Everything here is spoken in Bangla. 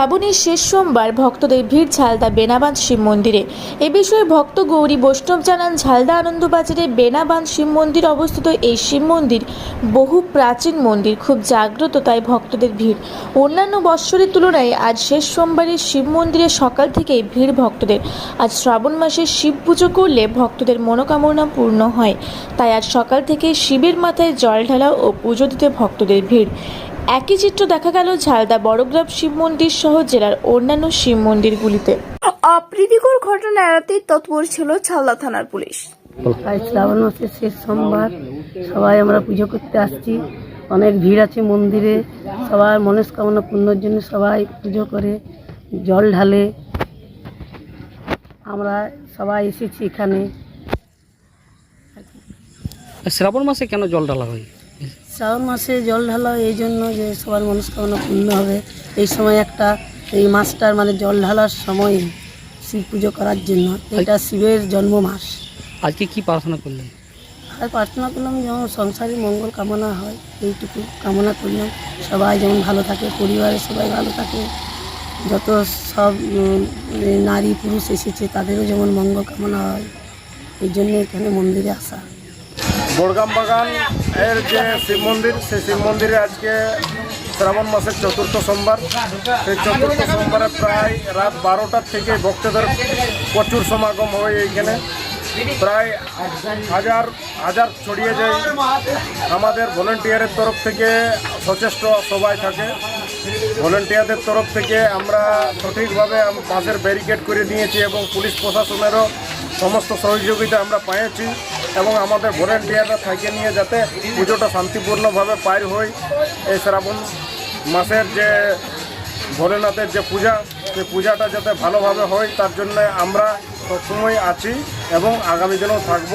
শ্রাবণের শেষ সোমবার ভক্তদের ভিড় ঝালদা বেনাবাঁধ শিব মন্দিরে। এ বিষয়ে ভক্ত গৌরী বৈষ্ণব জানান, ঝালদা আনন্দবাজারে বেনাবাঁধ শিব মন্দির অবস্থিত। এই শিব মন্দির বহু প্রাচীন মন্দির, খুব জাগ্রত তাই ভক্তদের ভিড়। অন্যান্য বৎসরের তুলনায় আজ শেষ সোমবারে শিব মন্দিরে সকাল থেকেই ভিড় ভক্তদের। আজ শ্রাবণ মাসে শিব পুজো করলে ভক্তদের মনোকামনা পূর্ণ হয়। তাই আজ সকাল থেকে শিবের মাথায় জল ঢালা ও পুজো দিতে ভক্তদের ভিড়। একই চিত্র দেখা গেল ঝালদা বড়গ্রাম শিব মন্দির সহ জেলার অন্যান্য শিব মন্দিরগুলিতে। অপ্রীতিকর ঘটনা এড়াতে তৎপর ছিল ছালদা থানার পুলিশ। আজ শ্রাবণ মাসের শেষ সোমবার সবাই আমরা পুজো করতে আসছি। অনেক ভিড় আছে মন্দিরে। সবার মনস্কামনা পূর্ণর জন্য সবাই পুজো করে জল ঢালে। আমরা সবাই এসেছি এখানে। শ্রাবণ মাসে কেন জল ঢালা হয়? শ্রাবণ মাসে জল ঢালা এই জন্য যে সবার মনস্কামনা পূর্ণ হবে। এই সময় একটা এই মাসটার মানে জল ঢালার সময় শিব পুজো করার জন্য। এটা শিবের জন্ম মাস আজকে কি প্রার্থনা করলেন? আর প্রার্থনা করলাম যেমন সংসারে মঙ্গল কামনা হয় এইটুকু কামনা করলাম। সবাই যেমন ভালো থাকে পরিবারের সবাই ভালো থাকে। যত সব নারী পুরুষ এসেছে তাদেরও যেমন মঙ্গল কামনা হয় এই জন্য এখানে মন্দিরে আসা। বড়গাম বাগান এর যে শিব মন্দির, সেই শিব মন্দিরে আজকে শ্রাবণ মাসের চতুর্থ সোমবার। সেই চতুর্থ সোমবারে প্রায় রাত বারোটার থেকে ভক্তদের প্রচুর সমাগম হয় এইখানে। প্রায় হাজার হাজার ছড়িয়ে যায়। আমাদের ভলেন্টিয়ারের তরফ থেকে সচেষ্ট সবাই থাকে। ভলেন্টিয়ারদের তরফ থেকে আমরা সঠিকভাবে পাশের ব্যারিকেড করে দিয়েছি এবং পুলিশ প্রশাসনেরও সমস্ত সহযোগিতা আমরা পেয়েছি এবং আমাদের ভলেন্টিয়াররা থাকে নিয়ে যাতে পুজোটা শান্তিপূর্ণভাবে পার হয় এই শ্রাবণ মাসের যে ভোলেনাথের যে পূজা, সেই পূজাটা যাতে ভালোভাবে হয় তার জন্য আমরা সবসময় আছি এবং আগামী দিনেও থাকব।